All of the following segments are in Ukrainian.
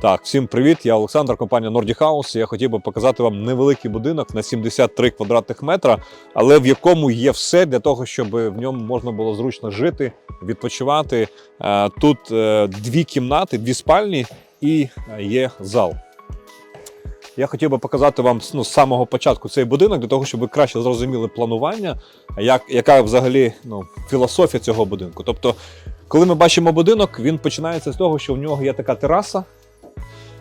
Так, всім привіт! Я Олександр, компанія Nordic House. Я хотів би показати вам невеликий будинок на 73 квадратних метра, але в якому є все для того, щоб в ньому можна було зручно жити, відпочивати. Е, Тут е, дві кімнати, дві спальні і е, є зал. Я хотів би показати вам ну, з самого початку цей будинок, для того, щоб ви краще зрозуміли планування, як, яка взагалі ну, філософія цього будинку. Тобто, коли ми бачимо будинок, він починається з того, що в нього є така тераса,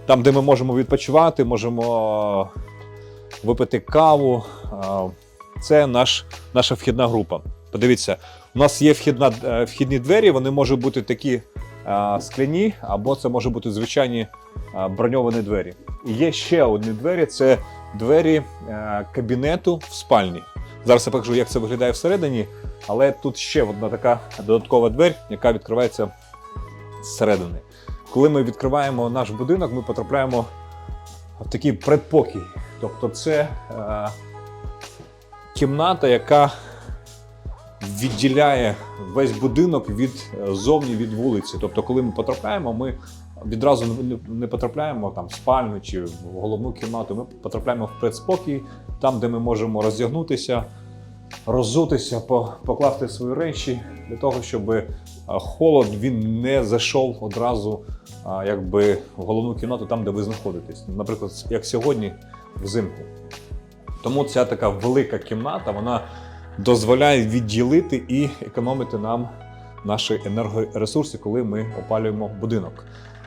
там, де ми можемо відпочивати, можемо випити каву. Це наш, наша вхідна група. Подивіться, у нас є вхідна, е, вхідні двері, вони можуть бути такі скляні, або це можуть бути звичайні броньовані двері. І є ще одні двері це двері е, кабінету в спальні. Зараз я покажу, як це виглядає всередині, але тут ще одна така додаткова двері, яка відкривається зсередини. Коли ми відкриваємо наш будинок, ми потрапляємо в такий предпокій. Тобто, це е, кімната, яка відділяє весь будинок від е, зовні від вулиці. Тобто, коли ми потрапляємо, ми відразу не- потрапляємо там в спальню чи в головну кімнату. Ми потрапляємо в предспокій, там, де ми можемо роздягнутися, роззутися, покласти свої речі для того, щоб холод він не зайшов одразу якби в головну кімнату, там, де ви знаходитесь. Наприклад, як сьогодні взимку. Тому ця така велика кімната вона дозволяє відділити і економити нам наші енергоресурси, коли ми опалюємо будинок.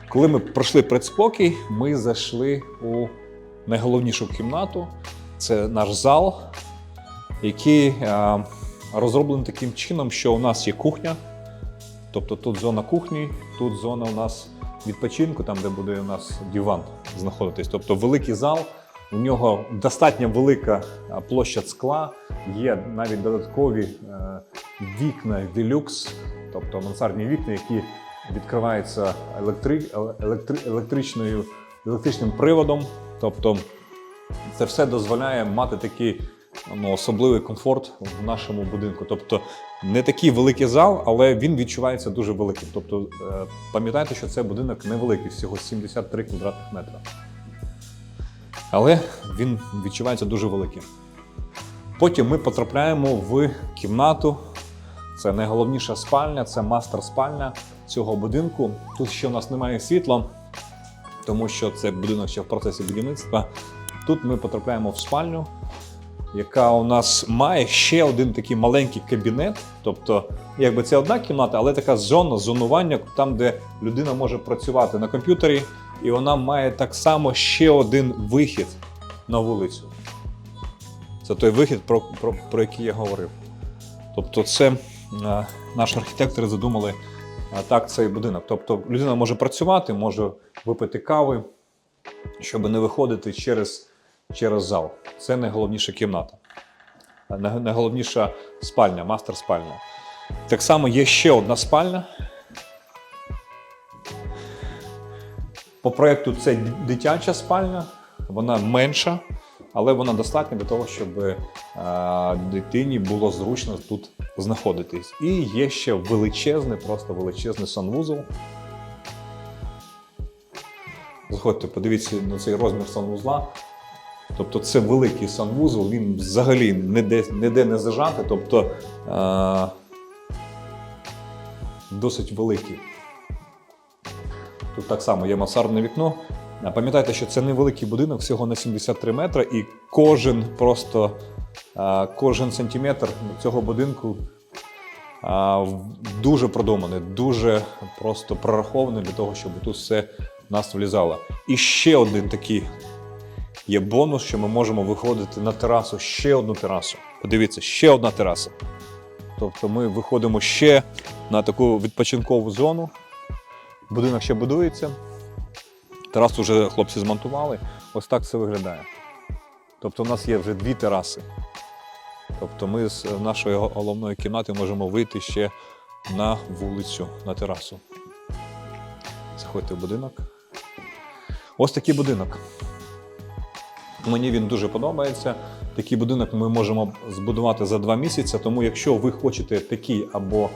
Коли ми пройшли предспокій, ми зайшли у найголовнішу кімнату. Це наш зал, який розроблений таким чином, що у нас є кухня. Тобто тут зона кухні, тут зона у нас відпочинку, там де буде у нас диван знаходитись. Тобто великий зал, у нього достатньо велика площа скла, є навіть додаткові е, вікна Velux, тобто мансардні вікна, які відкриваються електри, електри, електричною, електричним приводом. Тобто це все дозволяє мати такий ну, особливий комфорт в нашому будинку. Тобто не такий великий зал, але він відчувається дуже великим. Тобто е, пам'ятайте, що це будинок невеликий, всього 73 квадратних метра. Але він відчувається дуже великим. Потім ми потрапляємо в кімнату. Це найголовніша спальня, це мастер-спальня цього будинку. Тут ще у нас немає світла, тому що це будинок ще в процесі будівництва. Тут ми потрапляємо в спальню, яка у нас має ще один такий маленький кабінет. Тобто, якби це одна кімната, але така зона зонування, там, де людина може працювати на комп'ютері, і вона має так само ще один вихід на вулицю. Це той вихід, про, про, про який я говорив. Тобто, це е, наші архітектори задумали е, так цей будинок. Тобто людина може працювати, може випити кави, щоб не виходити через, через зал. Це найголовніша кімната. Найголовніша спальня, мастер-спальня. Так само є ще одна спальня. По проєкту це дитяча спальня, вона менша, але вона достатня для того, щоб е, дитині було зручно тут знаходитись. І є ще величезний, просто величезний санвузол. Заходьте, подивіться на цей розмір санвузла. Тобто це великий санвузол, він взагалі ніде, ніде не зажати, тобто е, досить великий. Тут так само є мансардне вікно. Пам'ятайте, що це невеликий будинок, всього на 73 метри, і кожен просто а, кожен сантиметр цього будинку а, дуже продуманий, дуже просто прорахований для того, щоб тут все в нас влізало. І ще один такий є бонус, що ми можемо виходити на терасу, ще одну терасу. Подивіться, ще одна тераса. Тобто ми виходимо ще на таку відпочинкову зону. Будинок ще будується. Терасу вже хлопці змонтували. Ось так це виглядає. Тобто, у нас є вже дві тераси. Тобто, ми з нашої головної кімнати можемо вийти ще на вулицю, на терасу. Заходьте в будинок. Ось такий будинок. Мені він дуже подобається. Такий будинок ми можемо збудувати за два місяці. Тому, якщо ви хочете такий або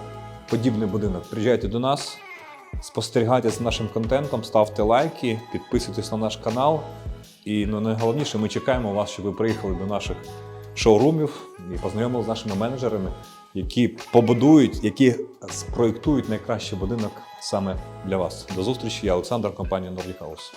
подібний будинок, приїжджайте до нас. Спостерігайте за нашим контентом, ставте лайки, підписуйтесь на наш канал. І ну, найголовніше, ми чекаємо вас, щоб ви приїхали до наших шоурумів і познайомилися з нашими менеджерами, які побудують, які спроєктують найкращий будинок саме для вас. До зустрічі, я Олександр, компанія House.